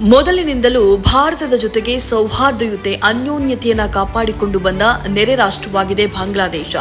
ಮೊದಲಿನಿಂದಲೂ ಭಾರತದ ಜೊತೆಗೆ ಸೌಹಾರ್ದಯುತೆ, ಅನ್ಯೋನ್ಯತೆಯನ್ನು ಕಾಪಾಡಿಕೊಂಡು ಬಂದ ನೆರೆ ರಾಷ್ಟ್ರವಾಗಿದೆ ಬಾಂಗ್ಲಾದೇಶ.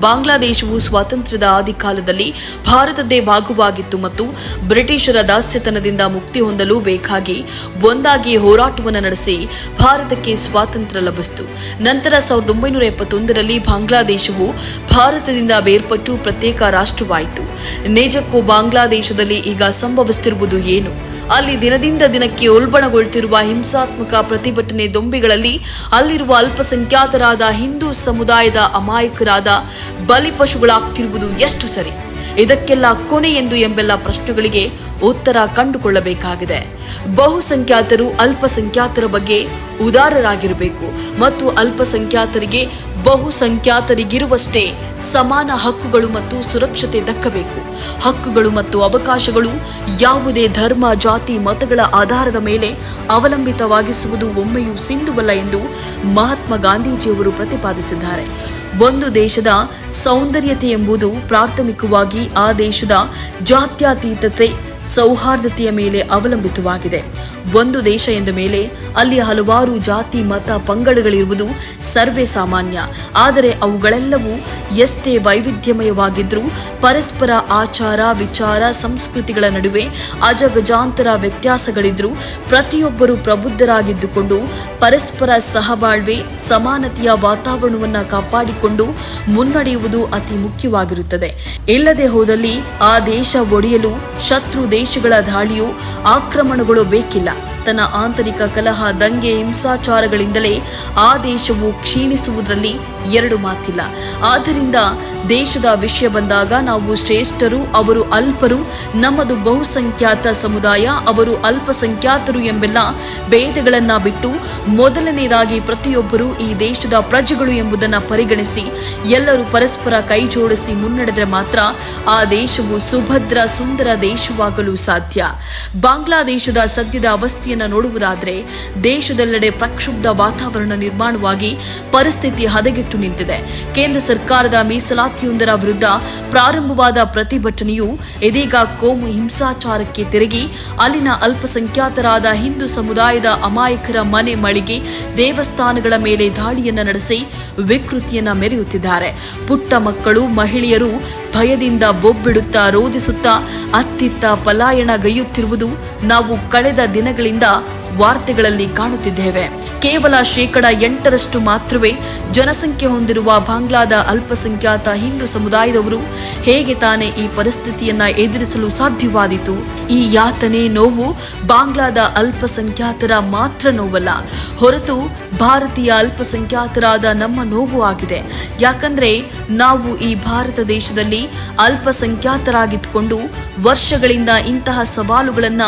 ಬಾಂಗ್ಲಾದೇಶವು ಸ್ವಾತಂತ್ರ್ಯದ ಆದಿಕಾಲದಲ್ಲಿ ಭಾರತದ್ದೇ ಭಾಗವಾಗಿತ್ತು ಮತ್ತು ಬ್ರಿಟಿಷರ ದಾಸ್ಯತನದಿಂದ ಮುಕ್ತಿ ಹೊಂದಲು ಬೇಕಾಗಿ ಒಂದಾಗಿ ಹೋರಾಟವನ್ನು ನಡೆಸಿ ಭಾರತಕ್ಕೆ ಸ್ವಾತಂತ್ರ್ಯ ಲಭಿಸಿತು. ನಂತರ ಸಾವಿರದ ಒಂಬೈನೂರ ಎಪ್ಪತ್ತೊಂದರಲ್ಲಿ ಬಾಂಗ್ಲಾದೇಶವು ಭಾರತದಿಂದ ಬೇರ್ಪಟ್ಟು ಪ್ರತ್ಯೇಕ ರಾಷ್ಟ್ರವಾಯಿತು. ನಿಜಕ್ಕೂ ಬಾಂಗ್ಲಾದೇಶದಲ್ಲಿ ಈಗ ಸಂಭವಿಸುತ್ತಿರುವುದು ಏನು? ಅಲ್ಲಿ ದಿನದಿಂದ ದಿನಕ್ಕೆ ಉಲ್ಬಣಗೊಳ್ತಿರುವ ಹಿಂಸಾತ್ಮಕ ಪ್ರತಿಭಟನೆ ದೊಂಬಿಗಳಲ್ಲಿ ಅಲ್ಲಿರುವ ಅಲ್ಪಸಂಖ್ಯಾತರಾದ ಹಿಂದೂ ಸಮುದಾಯದ ಅಮಾಯಕರಾದ ಬಲಿಪಶುಗಳಾಗ್ತಿರುವುದು ಎಷ್ಟು ಸರಿ? ಇದಕ್ಕೆಲ್ಲ ಕೊನೆ ಎಂದು ಎಂಬೆಲ್ಲ ಪ್ರಶ್ನೆಗಳಿಗೆ ಉತ್ತರ ಕಂಡುಕೊಳ್ಳಬೇಕಾಗಿದೆ. ಬಹುಸಂಖ್ಯಾತರು ಅಲ್ಪಸಂಖ್ಯಾತರ ಬಗ್ಗೆ ಉದಾರರಾಗಿರಬೇಕು ಮತ್ತು ಅಲ್ಪಸಂಖ್ಯಾತರಿಗೆ ಬಹುಸಂಖ್ಯಾತರಿಗಿರುವಷ್ಟೇ ಸಮಾನ ಹಕ್ಕುಗಳು ಮತ್ತು ಸುರಕ್ಷತೆ ದಕ್ಕಬೇಕು. ಹಕ್ಕುಗಳು ಮತ್ತು ಅವಕಾಶಗಳು ಯಾವುದೇ ಧರ್ಮ, ಜಾತಿ, ಮತಗಳ ಆಧಾರದ ಮೇಲೆ ಅವಲಂಬಿತವಾಗಿಸುವುದು ಒಮ್ಮೆಯೂ ಸಿಂಧುವಲ್ಲ ಎಂದು ಮಹಾತ್ಮ ಗಾಂಧೀಜಿಯವರು ಪ್ರತಿಪಾದಿಸಿದ್ದಾರೆ. ಒಂದು ದೇಶದ ಸೌಂದರ್ಯತೆ ಎಂಬುದು ಪ್ರಾಥಮಿಕವಾಗಿ ಆ ದೇಶದ ಜಾತ್ಯತೀತತೆ ಸೌಹಾರ್ದತೆಯ ಮೇಲೆ ಅವಲಂಬಿತವಾಗಿದೆ. ಒಂದು ದೇಶ ಎಂದ ಮೇಲೆ ಅಲ್ಲಿ ಹಲವಾರು ಜಾತಿ, ಮತ, ಪಂಗಡಗಳಿರುವುದು ಸರ್ವೇ ಸಾಮಾನ್ಯ. ಆದರೆ ಅವುಗಳೆಲ್ಲವೂ ಎಷ್ಟೇ ವೈವಿಧ್ಯಮಯವಾಗಿದ್ದರೂ ಪರಸ್ಪರ ಆಚಾರ, ವಿಚಾರ, ಸಂಸ್ಕೃತಿಗಳ ನಡುವೆ ಅಜಗಜಾಂತರ ವ್ಯತ್ಯಾಸಗಳಿದ್ರೂ ಪ್ರತಿಯೊಬ್ಬರು ಪ್ರಬುದ್ಧರಾಗಿದ್ದುಕೊಂಡು ಪರಸ್ಪರ ಸಹಬಾಳ್ವೆ, ಸಮಾನತೆಯ ವಾತಾವರಣವನ್ನು ಕಾಪಾಡಿಕೊಂಡು ಮುನ್ನಡೆಯುವುದು ಅತಿ ಮುಖ್ಯವಾಗಿರುತ್ತದೆ. ಇಲ್ಲದೆ ಹೋದಲ್ಲಿ ಆ ದೇಶ ಒಡೆಯಲು ಶತ್ರು ದೇಶಗಳ ದಾಳಿಯು ಆಕ್ರಮಣಗಳು ಬೇಕಿಲ್ಲ ತನ್ನ ಆಂತರಿಕ ಕಲಹ, ದಂಗೆ, ಹಿಂಸಾಚಾರಗಳಿಂದಲೇ ಆ ದೇಶವು ಕ್ಷೀಣಿಸುವುದರಲ್ಲಿ ಎರಡು ಮಾತಿಲ್ಲ. ಆದ್ದರಿಂದ ದೇಶದ ವಿಷಯ ಬಂದಾಗ ನಾವು ಶ್ರೇಷ್ಠರು, ಅವರು ಅಲ್ಪರು, ನಮ್ಮದು ಬಹುಸಂಖ್ಯಾತ ಸಮುದಾಯ, ಅವರು ಅಲ್ಪಸಂಖ್ಯಾತರು ಎಂಬೆಲ್ಲ ಭೇದಗಳನ್ನ ಬಿಟ್ಟು ಮೊದಲನೆಯದಾಗಿ ಪ್ರತಿಯೊಬ್ಬರು ಈ ದೇಶದ ಪ್ರಜೆಗಳು ಎಂಬುದನ್ನು ಪರಿಗಣಿಸಿ, ಎಲ್ಲರೂ ಪರಸ್ಪರ ಕೈ ಜೋಡಿಸಿ ಮುನ್ನಡೆದರೆ ಮಾತ್ರ ಆ ದೇಶವು ಸುಭದ್ರ, ಸುಂದರ ದೇಶವಾಗಲು ಸಾಧ್ಯ. ಬಾಂಗ್ಲಾದೇಶದ ಸದ್ಯದ ಅವಸ್ಥೆಯನ್ನು ನೋಡುವುದಾದರೆ ದೇಶದೆಲ್ಲೆಡೆ ಪ್ರಕ್ಷುಬ್ಧ ವಾತಾವರಣ ನಿರ್ಮಾಣವಾಗಿ ಪರಿಸ್ಥಿತಿ ಹದಗೆಟ್ಟು ನಿಂತಿದೆ. ಕೇಂದ್ರ ಸರ್ಕಾರದ ಮೀಸಲಾತಿಯೊಂದರ ವಿರುದ್ಧ ಪ್ರಾರಂಭವಾದ ಪ್ರತಿಭಟನೆಯು ಇದೀಗ ಕೋಮು ಹಿಂಸಾಚಾರಕ್ಕೆ ತಿರುಗಿ, ಅಲ್ಲಿನ ಅಲ್ಪಸಂಖ್ಯಾತರಾದ ಹಿಂದೂ ಸಮುದಾಯದ ಅಮಾಯಕರ ಮನೆ ಮಳಿಗೆ ದೇವಸ್ಥಾನಗಳ ಮೇಲೆ ದಾಳಿಯನ್ನು ನಡೆಸಿ ವಿಕೃತಿಯನ್ನ ಮೆರೆಯುತ್ತಿದ್ದಾರೆ. ಪುಟ್ಟ ಮಕ್ಕಳು, ಮಹಿಳೆಯರು ಭಯದಿಂದ ಬೊಬ್ಬಿಡುತ್ತಾ, ರೋಧಿಸುತ್ತಾ, ಅತ್ತಿತ್ತ ಪಲಾಯನಗೈಯುತ್ತಿರುವುದು ನಾವು ಕಳೆದ ದಿನಗಳಿಂದ 된다. ವಾರ್ತೆಗಳಲ್ಲಿ ಕಾಣುತ್ತಿದ್ದೇವೆ. ಕೇವಲ ಶೇಕಡ ಎಂಟರಷ್ಟು ಮಾತ್ರವೇ ಜನಸಂಖ್ಯೆ ಹೊಂದಿರುವ ಬಾಂಗ್ಲಾದ ಅಲ್ಪಸಂಖ್ಯಾತ ಹಿಂದೂ ಸಮುದಾಯದವರು ಹೇಗೆ ತಾನೇ ಈ ಪರಿಸ್ಥಿತಿಯನ್ನ ಎದುರಿಸಲು ಸಾಧ್ಯವಾದೀತು? ಈ ಯಾತನೆ, ನೋವು ಬಾಂಗ್ಲಾದ ಅಲ್ಪಸಂಖ್ಯಾತರ ಮಾತ್ರ ನೋವಲ್ಲ, ಹೊರತು ಭಾರತೀಯ ಅಲ್ಪಸಂಖ್ಯಾತರಾದ ನಮ್ಮ ನೋವು ಆಗಿದೆ. ಯಾಕಂದ್ರೆ ನಾವು ಈ ಭಾರತ ದೇಶದಲ್ಲಿ ಅಲ್ಪಸಂಖ್ಯಾತರಾಗಿದ್ದುಕೊಂಡು ವರ್ಷಗಳಿಂದ ಇಂತಹ ಸವಾಲುಗಳನ್ನ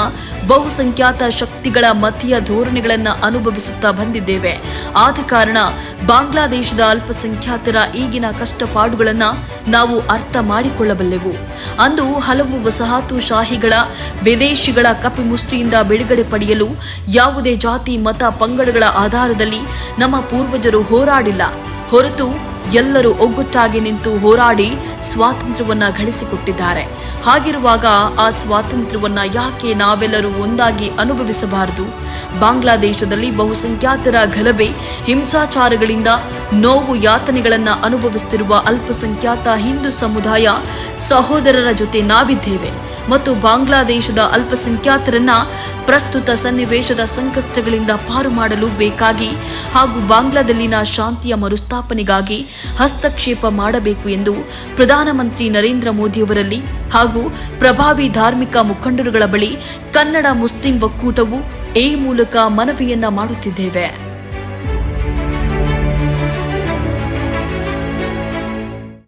ಬಹುಸಂಖ್ಯಾತ ಶಕ್ತಿಗಳ ಮತೀಯ ಧೋರಣೆಗಳನ್ನು ಅನುಭವಿಸುತ್ತಾ ಬಂದಿದ್ದೇವೆ. ಆದ ಕಾರಣ ಬಾಂಗ್ಲಾದೇಶದ ಅಲ್ಪಸಂಖ್ಯಾತರ ಈಗಿನ ಕಷ್ಟಪಾಡುಗಳನ್ನು ನಾವು ಅರ್ಥ ಮಾಡಿಕೊಳ್ಳಬಲ್ಲೆವು. ಅಂದು ಹಲವು ವಸಾಹತುಶಾಹಿಗಳ, ವಿದೇಶಿಗಳ ಕಪಿಮುಷ್ಟಿಯಿಂದ ಬಿಡುಗಡೆ ಪಡೆಯಲು ಯಾವುದೇ ಜಾತಿ, ಮತ, ಪಂಗಡಗಳ ಆಧಾರದಲ್ಲಿ ನಮ್ಮ ಪೂರ್ವಜರು ಹೋರಾಡಿಲ್ಲ. ಹೊರತು ಎಲ್ಲರೂ ಒಗ್ಗಟ್ಟಾಗಿ ನಿಂತು ಹೋರಾಡಿ ಸ್ವಾತಂತ್ರ್ಯವನ್ನ ಗಳಿಸಿಕೊಟ್ಟಿದ್ದಾರೆ. ಹಾಗಿರುವಾಗ ಆ ಸ್ವಾತಂತ್ರ್ಯವನ್ನ ಯಾಕೆ ನಾವೆಲ್ಲರೂ ಒಂದಾಗಿ ಅನುಭವಿಸಬಾರದು? ಬಾಂಗ್ಲಾದೇಶದಲ್ಲಿ ಬಹುಸಂಖ್ಯಾತರ ಗಲಭೆ, ಹಿಂಸಾಚಾರಗಳಿಂದ ನೋವು ಯಾತನೆಗಳನ್ನ ಅನುಭವಿಸುತ್ತಿರುವ ಅಲ್ಪಸಂಖ್ಯಾತ ಹಿಂದೂ ಸಮುದಾಯ ಸಹೋದರರ ಜೊತೆ ನಾವಿದ್ದೇವೆ. ಮತ್ತು ಬಾಂಗ್ಲಾದೇಶದ ಅಲ್ಪಸಂಖ್ಯಾತರನ್ನ ಪ್ರಸ್ತುತ ಸನ್ನಿವೇಶದ ಸಂಕಷ್ಟಗಳಿಂದ ಪಾರು ಮಾಡಲು ಬೇಕಾಗಿ ಹಾಗೂ ಬಾಂಗ್ಲಾದಲ್ಲಿನ ಶಾಂತಿಯ ಮರುಸ್ಥಾಪನೆಗಾಗಿ ಹಸ್ತಕ್ಷೇಪ ಮಾಡಬೇಕು ಎಂದು ಪ್ರಧಾನಮಂತ್ರಿ ನರೇಂದ್ರ ಮೋದಿಯವರಲ್ಲಿ ಹಾಗೂ ಪ್ರಭಾವಿ ಧಾರ್ಮಿಕ ಮುಖಂಡರುಗಳ ಬಳಿ ಕನ್ನಡ ಮುಸ್ಲಿಂ ಒಕ್ಕೂಟವು ಈ ಮೂಲಕ ಮನವಿಯನ್ನ ಮಾಡುತ್ತಿದ್ದೇವೆ.